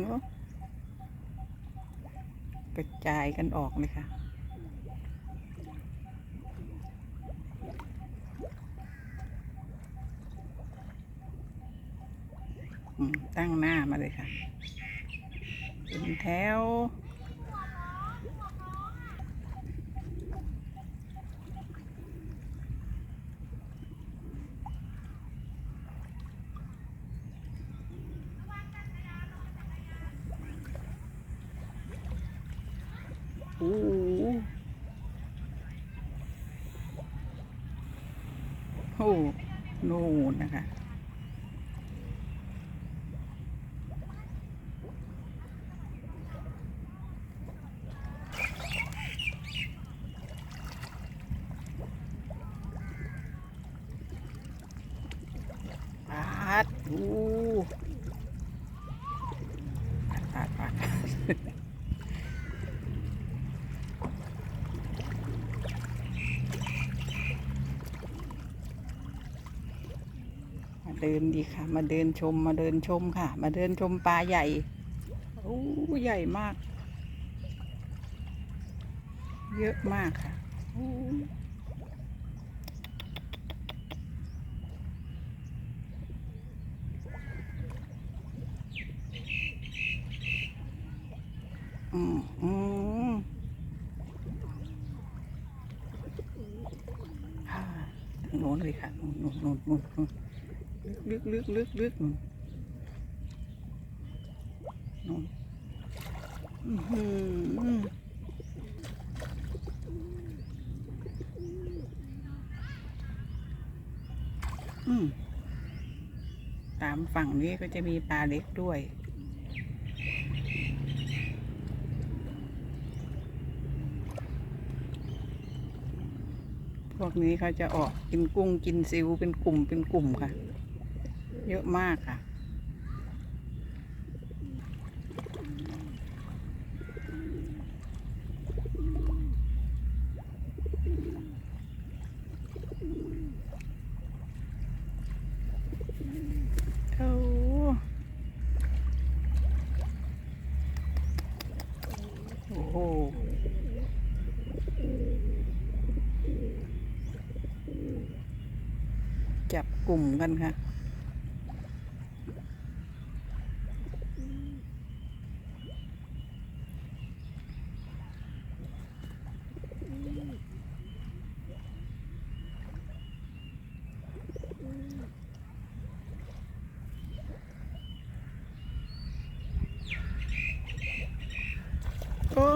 เนอกระจายกันออกเลยค่ะ ตั้งหน้ามาเลยค่ะ เป็นแถว โอ้โห โอ้โน่นนะคะ ปาดดูปาดปาดปาดมาเดินดีค่ะ มาเดินชมมาเดินชมค่ะ มาเดินชมปลาใหญ่โอ้ใหญ่มาก เยอะมากค่ะอืมอืมค่ะทาโน้นเลยค่ะโน้นโน้นโน้นโน้นโน้น ลึกลึกลึกลึกลึกโน้นโน้นอื้อหืออืมตามฝั่งนี้ก็จะมีปลาเล็กด้วยพวกนี้เขาจะออกกินกุ้งกินซิวเป็นกลุ่มเป็นกลุ่มค่ะ เยอะมากค่ะโอ้โอ้โหจับกลุ่มกันค่ะ โอ้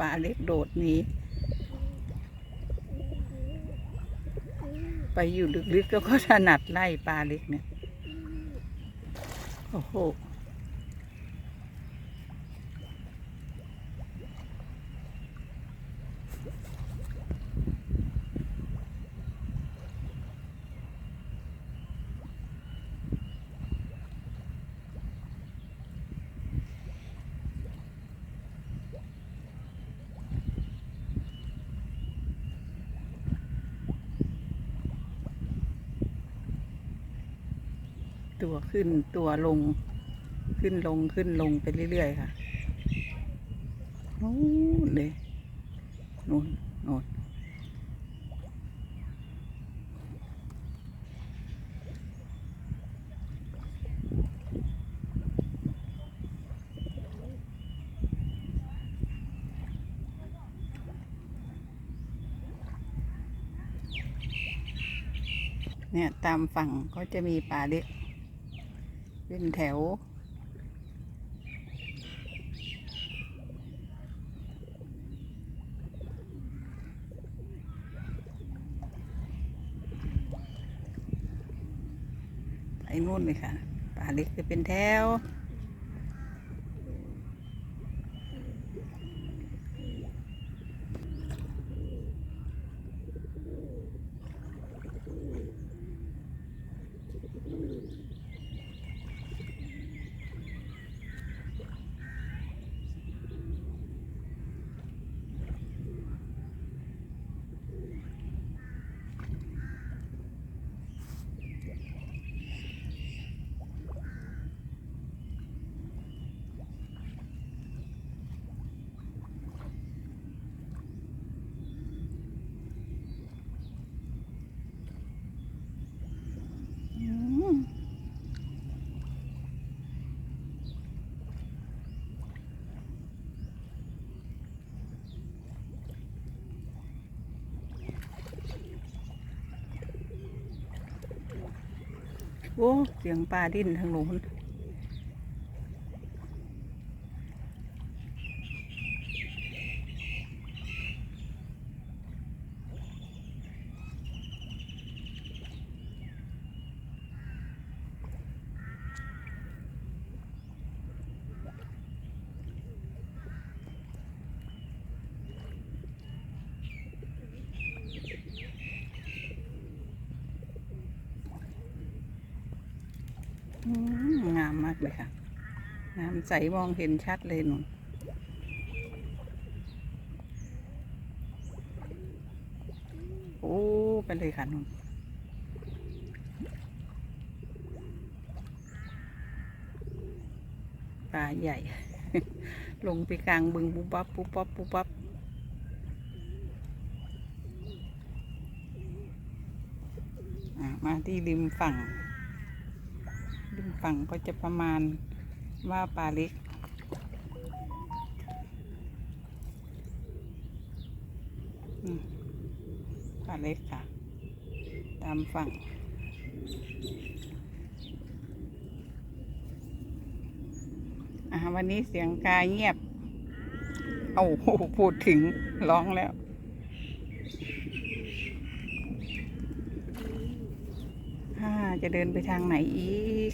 ปลาเล็กโดดหนีไปอยู่ลึกๆแล้วก็ถนัดไล่ปลาเล็กเนี่ย โอ้โห ตัวขึ้นตัวลง ขึ้นลงขึ้นลงไปเรื่อยๆค่ะโน้นเลยโน่นโน่นเนี่ยตามฝั่งก็จะมีปลาเล็ก เป็นแถว ไปนู่นเลยค่ะป่าเล็กจะเป็นแถว โโอ้เสียงปลาดิ้นทางโน้น งามมากเลยค่ะ น้ำใสมองเห็นชัดเลยหนูนโอ้ไปเลยค่ะหนุ่นปลาใหญ่ ลงไปกลางบึงปุ๊บปั๊บปุ๊บปั๊บปุ๊บปั๊บมาที่ริมฝั่ง ฝั่งก็จะประมาณว่าปลาเล็ก ปลาเล็กค่ะ ตามฝั่ง อ่าวันนี้เสียงกายเงียบ เอาโหพูดถึงร้องแล้วจะเดินไปทางไหนอีก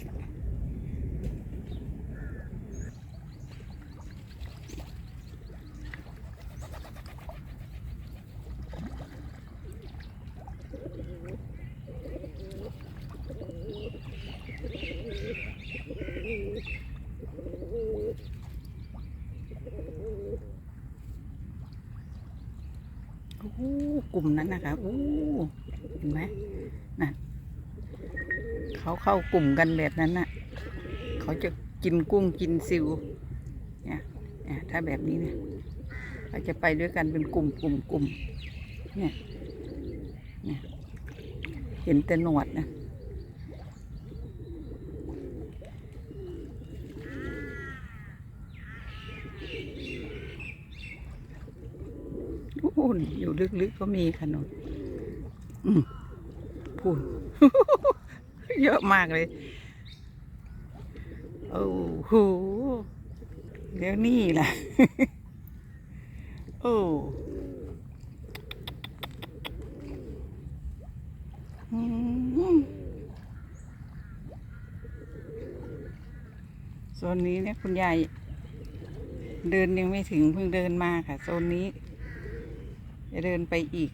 โอ้โหก ลุ่มนั้นนะคะ อู้เห็นไหมน่ะเขาเข้ากลุ่มกันแบบนั้นน่ะ เขาจะกินกุ้งกินซิวเนี่ยเนี่ยถ้าแบบนี้เนี่ยเขาจะไปด้วยกันเป็นกลุ่มกลุ่มกลุ่มเนี่ยเนี่ยเห็นแต่หนวดนะ พูนอยู่ลึกๆก็มีขนมพูนเยอะมากเลย โอ้โหเดี๋ยวนี่แหละโอ้โซนนี้เนี่ยคุณยายเดินยังไม่ถึงเพิ่งเดินมาค่ะ โซนนี้ จะเดินไปอีก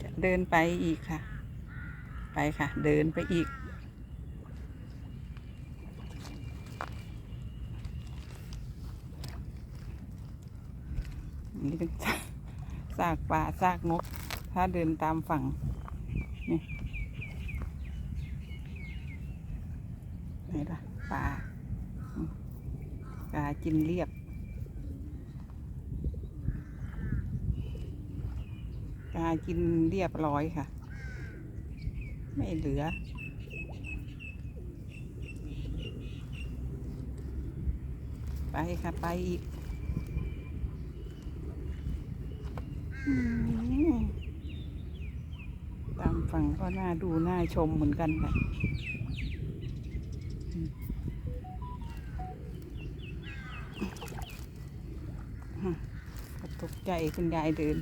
จะเดินไปอีกค่ะ ไปค่ะ เดินไปอีก นี่เป็นซากป่าซากนก ถ้าเดินตามฝั่ง นี่ไหนล่ะป่าอืมกาจินเรียบ กินเรียบร้อยค่ะ ไม่เหลือ ไปค่ะ ไปอีกตามฝั่งก็น่าดูน่าชมเหมือนกันค่ะตกใจคุณยายเดิน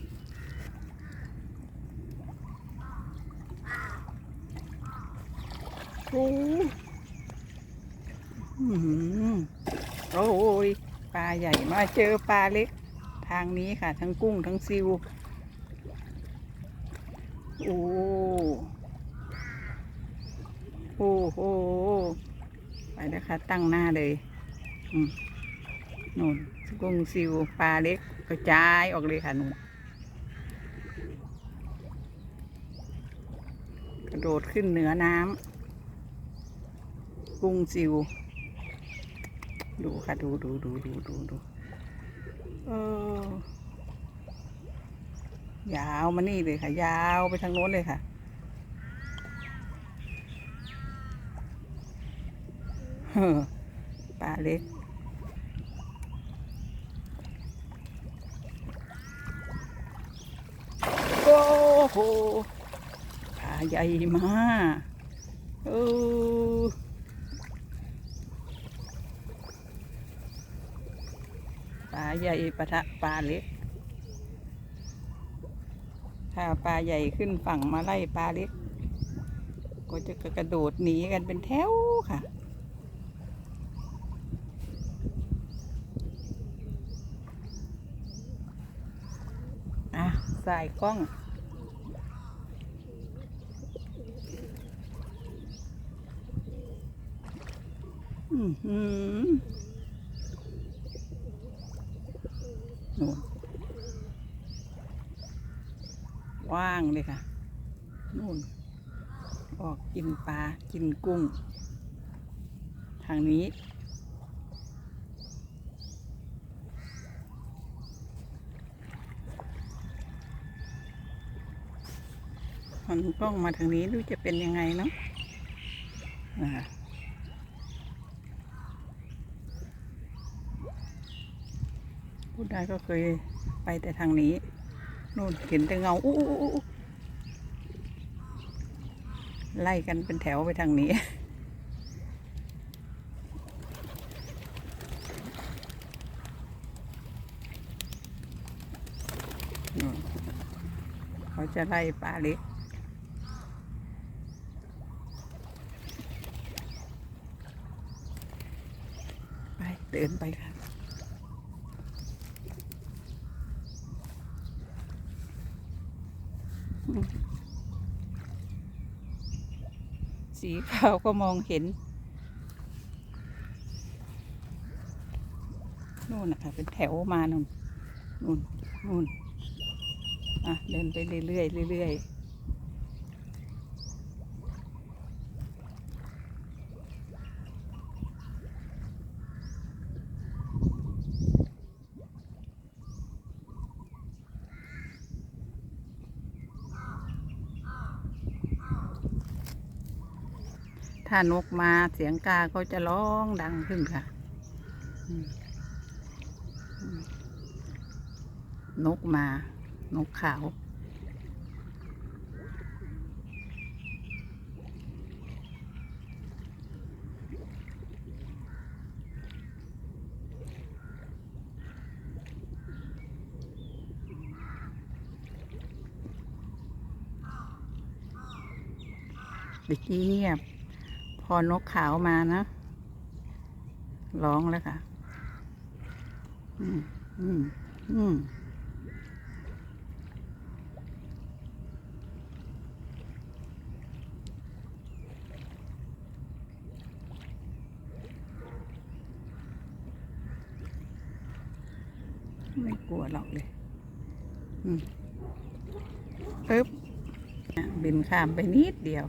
โอ้อื้อหือโอ้ยปลาใหญ่มาเจอปลาเล็ก ทางนี้ค่ะ ทั้งกุ้งทั้งซิวโอ้โอ้โหไปแล้วค่ะตั้งหน้าเลยนู่นกุ้งซิวปลาเล็กกระจายออกเลยค่ะนู่นกระโดดขึ้นเหนือน้ำ กุ้งซิว ดูค่ะ ดูดูดูดูดูดูเออยาวมานี่เลยค่ะ ยาวไปทางโน้นเลยค่ะ เฮ้อปลาเล็กโอ้โหปลาใหญ่มากเออ ลาใหญ่ปะทะปลาเล็กถ้าปลาใหญ่ขึ้นฝั่งมาไล่ปลาเล็ก ก็จะกระโดดหนีกันเป็นแถวค่ะอะสายกล้องอือหือนู่น ว่างเลยค่ะ นู่น ออกกินปลา กินกุ้ง ทางนี้ มันกล้องมาทางนี้ดูจะเป็นยังไงเนาะนะคะพูดได้ก็เคยไปแต่ทางนี้ นู่นเห็นแต่เงาอู้อู้ไล่กันเป็นแถวไปทางนี้ เขาจะไล่ปลาเล็กไปเดินไปค่ะ อืม สีขาวก็มองเห็นนู่นนะคะเป็นแถวมานู่นนู่นนู่นอะเดินไปเรื่อยๆเรื่อยๆ ถ้านกมาเสียงกาก็จะร้องดังขึ้นค่ะ นกมา นกขาว เด็กเงียบ พอนกขาวมานะ ร้องแล้วค่ะ อืม อืม อืมไม่กลัวหรอกเลย อืมปึ๊บ บินข้ามไปนิดเดียว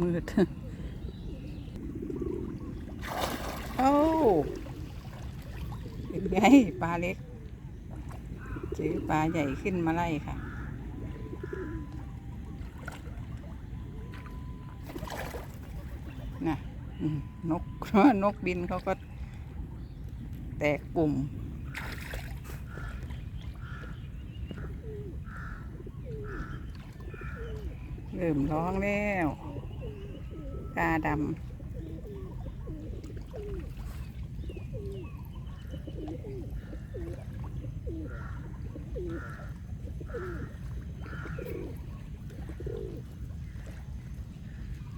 มืด โอ้เป็นไงปลาเล็กเจอปลา ใหญ่ขึ้นมาไล่ค่ะ น่ะนกนกบินเขาก็แตกกลุ่ม เริ่มร้องแล้วกาดำ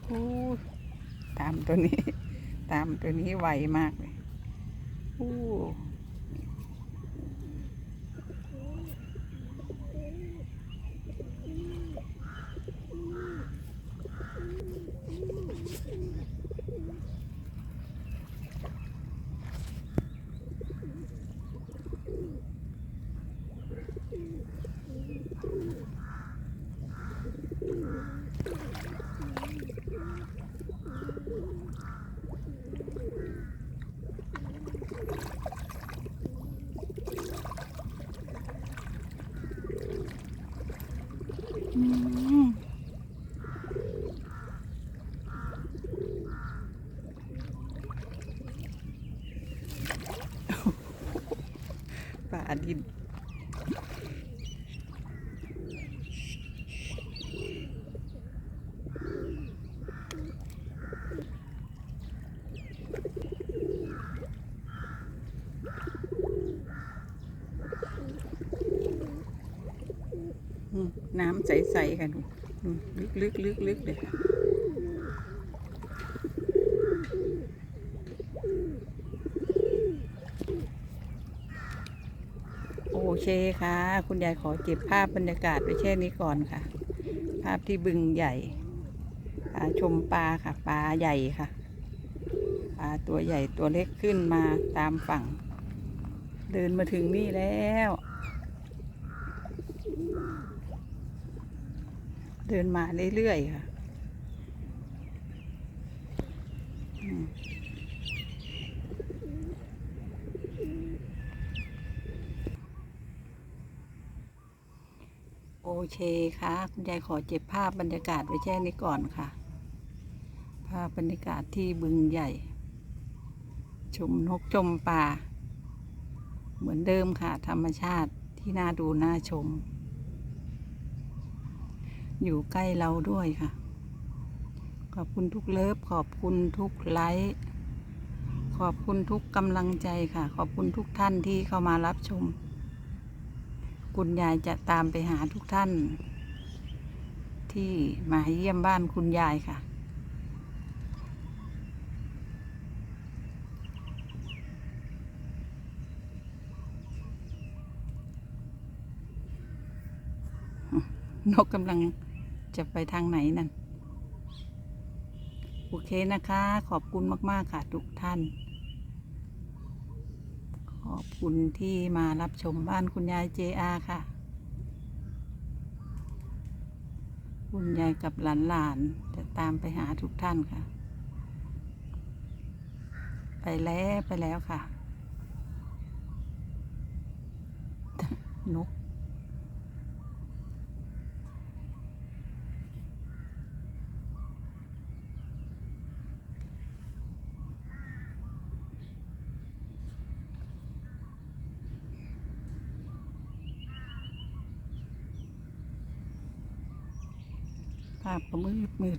โอ้ย ตัวนี้ ตามตัวนี้ไวมากเลยโอ้ อืมปลาดิน อืมน้ำ ใสๆค่ะดูลึกๆลึกๆเลยค่ะโอเคค่ะ คุณยายขอเก็บภาพบรรยากาศไว้แค่นี้ก่อนค่ะ ภาพที่บึงใหญ่พาชมปลาค่ะ ปลาใหญ่ค่ะปลาตัวใหญ่ตัวเล็กขึ้นมาตามฝั่ง เดินมาถึงนี่แล้ว เดินมาเรื่อยๆค่ะโอเคค่ะ คุณยายขอเก็บภาพบรรยากาศไว้แค่นี้ก่อนค่ะ ภาพบรรยากาศที่บึงใหญ่ ชมนกชมป่า เหมือนเดิมค่ะ ธรรมชาติที่น่าดูน่าชม อยู่ใกล้เราด้วยค่ะ ขอบคุณทุกเลิฟ ขอบคุณทุกไลค์ขอบคุณทุกกำลังใจค่ะ ขอบคุณทุกท่านที่เข้ามารับชม คุณยายจะตามไปหาทุกท่าน ที่มาเยี่ยมบ้านคุณยายค่ะ นกกำลัง จะไปทางไหนนั่น โอเคนะคะ ขอบคุณมาก ๆ ค่ะ ทุกท่าน ขอบคุณที่มารับชมบ้านคุณยายเจอาค่ะ คุณยายกับหลานๆจะตามไปหาทุกท่านค่ะ ไปแล้วไปแล้วค่ะ นก ก็มืดมืด